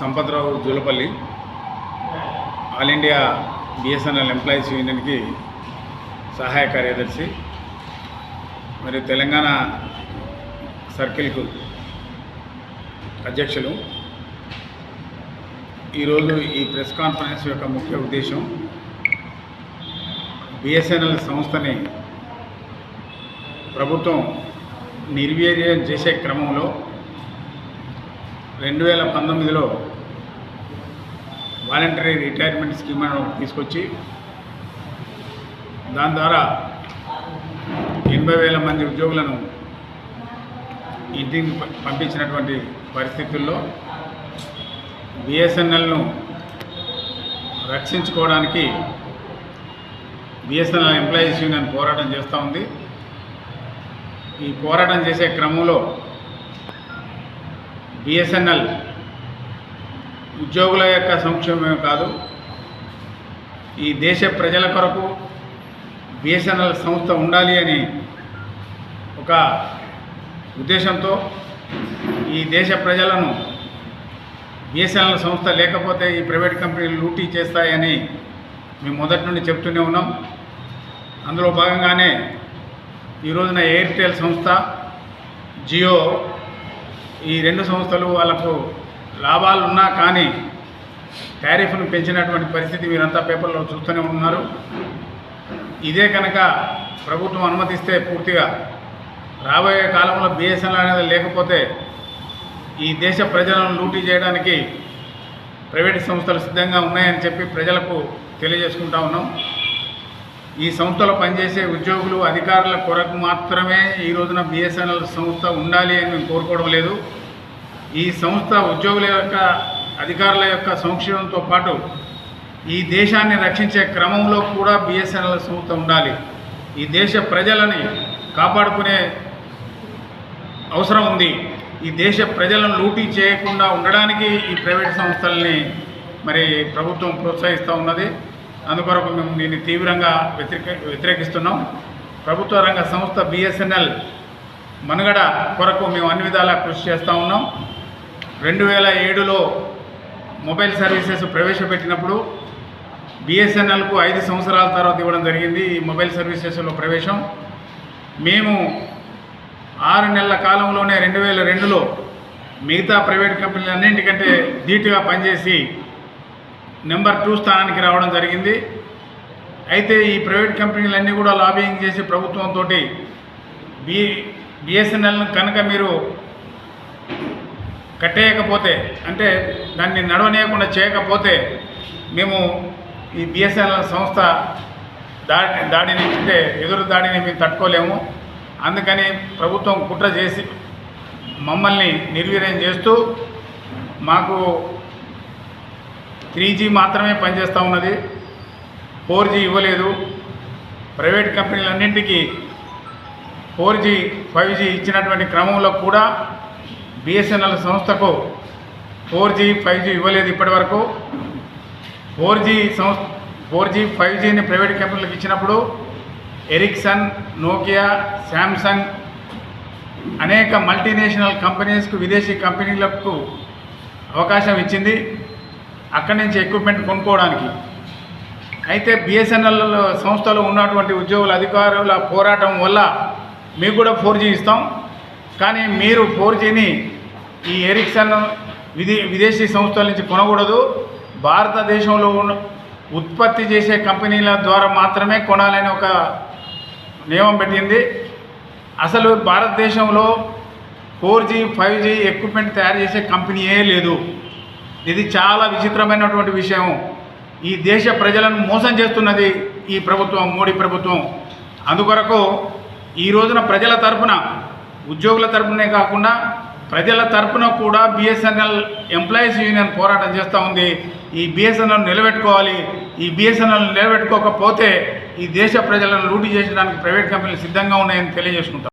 Sampathrao Julapalli all India BSNL employees యూనియన్కి సహాయ కార్యదర్శి మరియు తెలంగాణ సర్కిల్కు అధ్యక్షులు. ఈరోజు ఈ ప్రెస్ కాన్ఫరెన్స్ యొక్క ముఖ్య ఉద్దేశం బిఎస్ఎన్ఎల్ సంస్థని ప్రభుత్వం నిర్వీర్యం చేసే క్రమంలో రెండు వేల పంతొమ్మిదిలో వాలంటరీ రిటైర్మెంట్ స్కీమ్ అని తీసుకొచ్చి దాని ద్వారా ఎనభై వేల మంది ఉద్యోగులను ఇంటికి పంపించినటువంటి పరిస్థితుల్లో బిఎస్ఎన్ఎల్ను రక్షించుకోవడానికి బిఎస్ఎన్ఎల్ ఎంప్లాయీస్ యూనియన్ పోరాటం చేస్తూ ఉంది. ఈ పోరాటం చేసే క్రమంలో బిఎస్ఎన్ఎల్ ఉద్యోగుల యొక్క సంక్షేమమే కాదు ఈ దేశ ప్రజల కొరకు బిఎస్ఎన్ఎల్ సంస్థ ఉండాలి అని ఒక ఉద్దేశంతో ఈ దేశ ప్రజలను బిఎస్ఎన్ఎల్ సంస్థ లేకపోతే ఈ ప్రైవేట్ కంపెనీలు లూటీ చేస్తాయని మేము మొదటి నుండి చెప్తూనే ఉన్నాం. అందులో భాగంగానే ఈ రోజున ఎయిర్టెల్ సంస్థ జియో ఈ రెండు సంస్థలు వాళ్ళకు లాభాలు ఉన్నా కానీ టారిఫ్ను పెంచినటువంటి పరిస్థితి మీరంతా పేపర్లో చూస్తూనే ఉన్నారు. ఇదే కనుక ప్రభుత్వం అనుమతిస్తే పూర్తిగా రాబోయే కాలంలో బిఎస్ఎన్ఎల్ అనేది లేకపోతే ఈ దేశ ప్రజలను లూటీ చేయడానికి ప్రైవేట్ సంస్థలు సిద్ధంగా ఉన్నాయని చెప్పి ప్రజలకు తెలియజేసుకుంటా ఉన్నాం. ఈ సంస్థలో పనిచేసే ఉద్యోగులు అధికారుల కొరకు మాత్రమే ఈ రోజున బిఎస్ఎన్ఎల్ సంస్థ ఉండాలి అని మేము కోరుకోవడం లేదు. ఈ సంస్థ ఉద్యోగుల యొక్క అధికారుల యొక్క సంక్షేమంతో పాటు ఈ దేశాన్ని రక్షించే క్రమంలో కూడా బిఎస్ఎన్ఎల్ సంస్థ ఉండాలి. ఈ దేశ ప్రజలని కాపాడుకునే అవసరం ఉంది. ఈ దేశ ప్రజలను లూటీ చేయకుండా ఉండడానికి ఈ ప్రైవేట్ సంస్థల్ని మరి ప్రభుత్వం ప్రోత్సహిస్తూ ఉన్నది. అందుకొరకు మేము దీన్ని తీవ్రంగా వ్యతిరేక వ్యతిరేకిస్తున్నాం. ప్రభుత్వ రంగ సంస్థ బిఎస్ఎన్ఎల్ మనుగడ కొరకు మేము అన్ని విధాలా కృషి చేస్తూ ఉన్నాం. రెండు వేల ఏడులో మొబైల్ సర్వీసెస్ ప్రవేశపెట్టినప్పుడు బిఎస్ఎన్ఎల్కు ఐదు సంవత్సరాల తర్వాత ఇవ్వడం జరిగింది ఈ మొబైల్ సర్వీసెస్లో ప్రవేశం. మేము ఆరు నెలల కాలంలోనే రెండు వేల రెండులో మిగతా ప్రైవేట్ కంపెనీలు అన్నింటికంటే ధీటుగా పనిచేసి నెంబర్ టూ స్థానానికి రావడం జరిగింది. అయితే ఈ ప్రైవేట్ కంపెనీలన్నీ కూడా లాబింగ్ చేసి ప్రభుత్వంతో బి బిఎస్ఎన్ఎల్ను కనుక మీరు కట్టేయకపోతే అంటే దాన్ని నడవనీయకుండా చేయకపోతే మేము ఈ బిఎస్ఎన్ఎల్ సంస్థ దాడి దాడిని అంటే ఎదురు దాడిని మేము తట్టుకోలేము. అందుకని ప్రభుత్వం కుట్ర చేసి మమ్మల్ని నిర్వీర్యం చేస్తూ మాకు త్రీ జీ మాత్రమే పనిచేస్తూ ఉన్నది. ఫోర్ జీ ఇవ్వలేదు. ప్రైవేట్ కంపెనీలన్నింటికీ ఫోర్ జీ ఫైవ్ జీ ఇచ్చినటువంటి క్రమంలో కూడా బిఎస్ఎన్ఎల్ సంస్థకు ఫోర్ జీ ఫైవ్ జీ ఇవ్వలేదు ఇప్పటివరకు. ఫోర్ జీ సంస్థ ఫోర్ జీ ఫైవ్ జీని ప్రైవేట్ కంపెనీలకు ఇచ్చినప్పుడు ఎరిక్సన్ నోకియా శాంసంగ్ అనేక మల్టీనేషనల్ కంపెనీస్కు విదేశీ కంపెనీలకు అవకాశం ఇచ్చింది. అక్కడి నుంచి ఎక్విప్మెంట్ కొనుక్కోవడానికి. అయితే బిఎస్ఎన్ఎల్ సంస్థలో ఉన్నటువంటి ఉద్యోగుల అధికారుల పోరాటం వల్ల మీకు కూడా ఫోర్ జీ ఇస్తాం. కానీ మీరు ఫోర్ జీని ఈ ఎరిక్సన్ విదే విదేశీ సంస్థల నుంచి కొనకూడదు. భారతదేశంలో ఉన్న ఉత్పత్తి చేసే కంపెనీల ద్వారా మాత్రమే కొనాలని ఒక నియమం పెట్టింది. అసలు భారతదేశంలో four G five G equipment తయారు చేసే కంపెనీయే లేదు. ఇది చాలా విచిత్రమైనటువంటి విషయం. ఈ దేశ ప్రజలను మోసం చేస్తున్నది ఈ ప్రభుత్వం మోడీ ప్రభుత్వం. అందుకొరకు ఈ రోజున ప్రజల తరపున ఉద్యోగుల తరపునే కాకుండా ప్రజల తరపున కూడా బిఎస్ఎన్ఎల్ ఎంప్లాయీస్ యూనియన్ పోరాటం చేస్తూ ఉంది. ఈ బిఎస్ఎన్ఎల్ నిలబెట్టుకోవాలి. ఈ బిఎస్ఎన్ఎల్ నిలబెట్టుకోకపోతే ఈ దేశ ప్రజలను లూటీ చేసడానికి ప్రైవేట్ కంపెనీలు సిద్ధంగా ఉన్నాయని తెలియజేసుకుంటాం